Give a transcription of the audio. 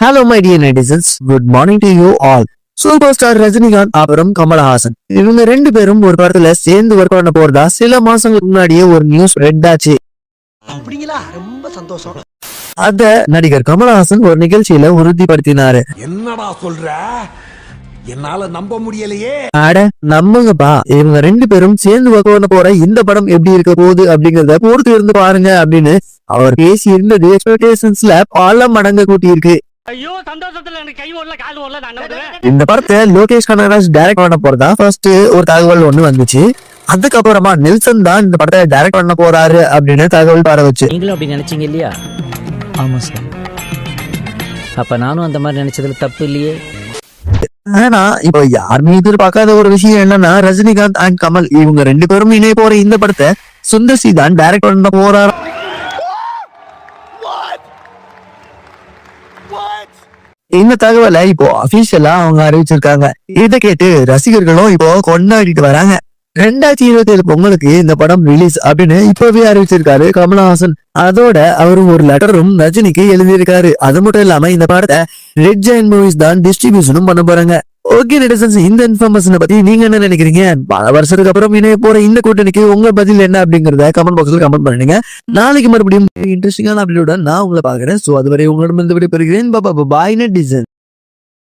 Hello my dear netizens good morning to you all super star Rajinikanth அப்புறம் கமலஹாசன் இவங்க ரெண்டு பேரும் ஒரு படத்துல சேர்ந்து ஒர்க் பண்ண போறதா சில மாசங்களுக்கு முன்னாடியே ஒரு நியூஸ் ரெட் ஆச்சு. அப்படிங்களா? ரொம்ப சந்தோஷம். அத நடிகர் கமலஹாசன் ஒரு நிகழ்ச்சியில உறுதிப்படுத்தினாரு. என்னடா சொல்ற? என்னால நம்ப முடியலையே. அட நம்புங்கப்பா. இவங்க ரெண்டு பேரும் சேர்ந்து பண்ண போற இந்த படம் எப்படி இருக்க போகுது அப்படிங்கறத பொறுத்து இருந்து பாருங்க அப்படின்னு அவர் பேசி இருந்தது எக்ஸ்பெக்டேஷன்ஸ்ல பல மடங்கு கூட்டி இருக்கு ஐயோ சந்தோஷத்துல எனக்கு கை ஓடல கால் ஓடல நான்? இந்த படத்தை லோகேஷ் கனகராஜ் டைரக்ட் பண்ண போறதா? ஃபர்ஸ்ட் ஒரு தகவல் ஒண்ணு வந்துச்சு. அதுக்கப்புறமா நெல்சன் தான் இந்த படத்தை டைரக்ட் பண்ண போறாரு அப்படின்னு தகவல் பரவச்சு. நீங்களும் அப்படி நினைச்சீங்க இல்லையா? ஆமா சார் அப்ப நானும் அந்த மாதிரி நினைச்சதுல தப்பு இல்லையே? ஆனா இப்போ யாருமே எதிர்பார்க்காத ஒரு விஷயம் என்னன்னா ரஜினிகாந்த் அண்ட் கமல் இவங்க ரெண்டு பேரும் இணைய போற இந்த படத்தை சுந்தர் சி தான் டைரக்ட் பண்ண போறாரு? இந்த தகவலை இப்போ அபிஷியலா அவங்க அறிவிச்சிருக்காங்க. இதை கேட்டு ரசிகர்களும் இப்போ கொண்டாடிட்டு வராங்க. ரெண்டாயிரத்தி இருபத்தி ஏழு பொங்கலுக்கு இந்த படம் ரிலீஸ் அப்படின்னு இப்பவே அறிவிச்சிருக்காரு கமலஹாசன். அதோட அவரும் ஒரு லெட்டரும் ரஜினிக்கு எழுதியிருக்காரு. அது மட்டும் இல்லாம இந்த படத்தை ரெட் ஜெயின் மூவிஸ் தான் டிஸ்ட்ரிபியூஷனும் பண்ண போறாங்க. ஓகே நெட்டிசன்ஸ் இந்த இன்ஃபர்மேஷனை பத்தி நீங்க என்ன நினைக்கிறீங்க? பல வருஷத்துக்கு அப்புறம் இணைய போற இந்த கூட்டணிக்கு உங்க பதில் என்ன அப்படிங்கறத கமெண்ட் பாக்ஸ்ல கமெண்ட் பண்ணுங்க. நாளைக்கு மறுபடியும் இன்ட்ரெஸ்டிங்கான அப்டேட் நான் உங்களை பாக்குறேன் சோ அதுவரை உங்களிடம் இருந்து விடைபெறுகிறேன் பாபா பாய் நெட்டிசன்